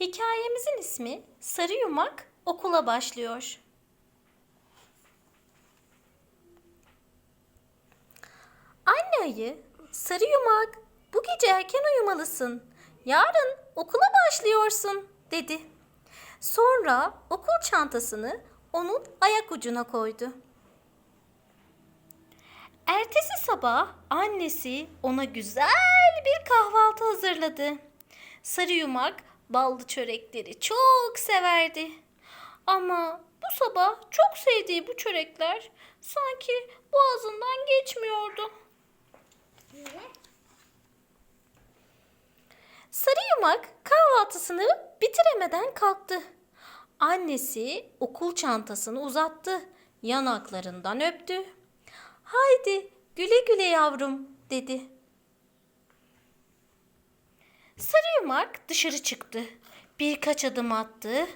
Hikayemizin ismi Sarı Yumak Okula Başlıyor. Anne ayı, Sarı Yumak, bu gece erken uyumalısın. Yarın okula başlıyorsun, dedi. Sonra okul çantasını onun ayak ucuna koydu. Ertesi sabah annesi ona güzel bir kahvaltı hazırladı. Sarı yumak ballı çörekleri çok severdi. Ama bu sabah çok sevdiği bu çörekler sanki boğazından geçmiyordu. Sarı yumak kahvaltısını bitiremeden kalktı. Annesi okul çantasını uzattı. Yanaklarından öptü. Haydi güle güle yavrum dedi. Sarı yumak dışarı çıktı. Birkaç adım attı.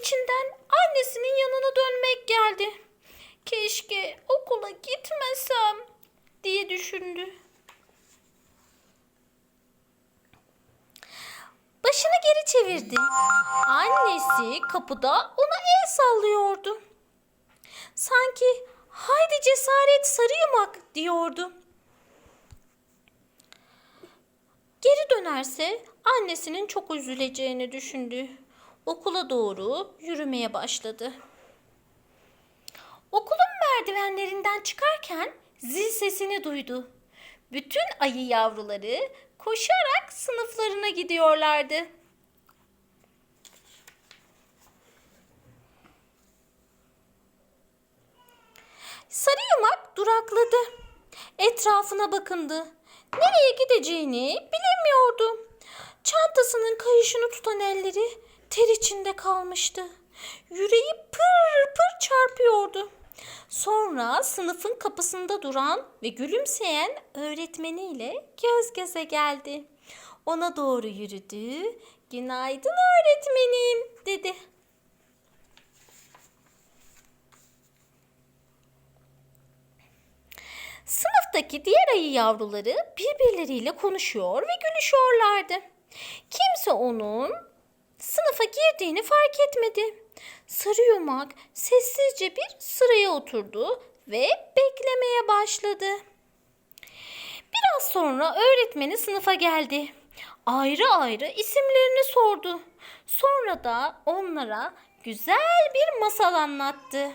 İçinden annesinin yanına dönmek geldi. Keşke okula gitmesem diye düşündü. Başını geri çevirdi. Annesi kapıda ona el sallıyordu. Sanki haydi cesaret sarı yumak diyordu. Geri dönerse annesinin çok üzüleceğini düşündü. Okula doğru yürümeye başladı. Okulun merdivenlerinden çıkarken zil sesini duydu. Bütün ayı yavruları koşarak sınıflarına gidiyorlardı. Sarı yumak durakladı. Etrafına bakındı. Nereye gideceğini bilemiyordu. Çantasının kayışını tutan elleri ter içinde kalmıştı. Yüreği pır pır çarpıyordu. Sonra sınıfın kapısında duran ve gülümseyen öğretmeniyle göz göze geldi. Ona doğru yürüdü. Günaydın öğretmenim dedi. Sınıftaki diğer ayı yavruları birbirleriyle konuşuyor ve gülüşüyorlardı. Kimse onun sınıfa girdiğini fark etmedi. Sarı yumak sessizce bir sıraya oturdu ve beklemeye başladı. Biraz sonra öğretmeni sınıfa geldi. Ayrı ayrı isimlerini sordu. Sonra da onlara güzel bir masal anlattı.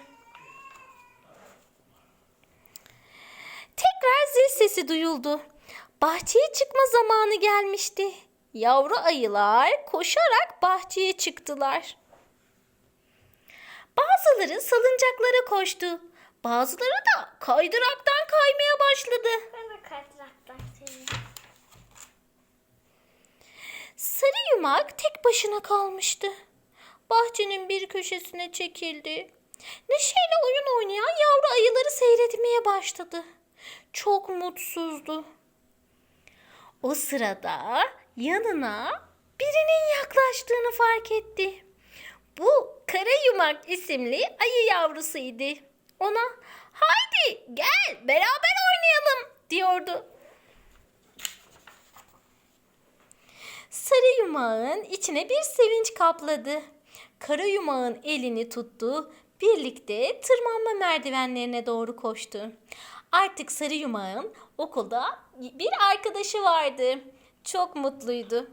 Tekrar zil sesi duyuldu. Bahçeye çıkma zamanı gelmişti. Yavru ayılar koşarak bahçeye çıktılar. Bazıları salıncaklara koştu. Bazıları da kaydıraktan kaymaya başladı. Ben de kaydıraktan seviyorum. Sarı yumak tek başına kalmıştı. Bahçenin bir köşesine çekildi. Neşeyle oyun oynayan yavru ayıları seyretmeye başladı. Çok mutsuzdu. O sırada yanına birinin yaklaştığını fark etti. Bu kara yumak isimli ayı yavrusuydu. Ona haydi gel beraber oynayalım diyordu. Sarı yumağın içine bir sevinç kapladı. Kara yumağın elini tuttu. Birlikte tırmanma merdivenlerine doğru koştu. Artık sarı yumağın okulda bir arkadaşı vardı. Çok mutluydu.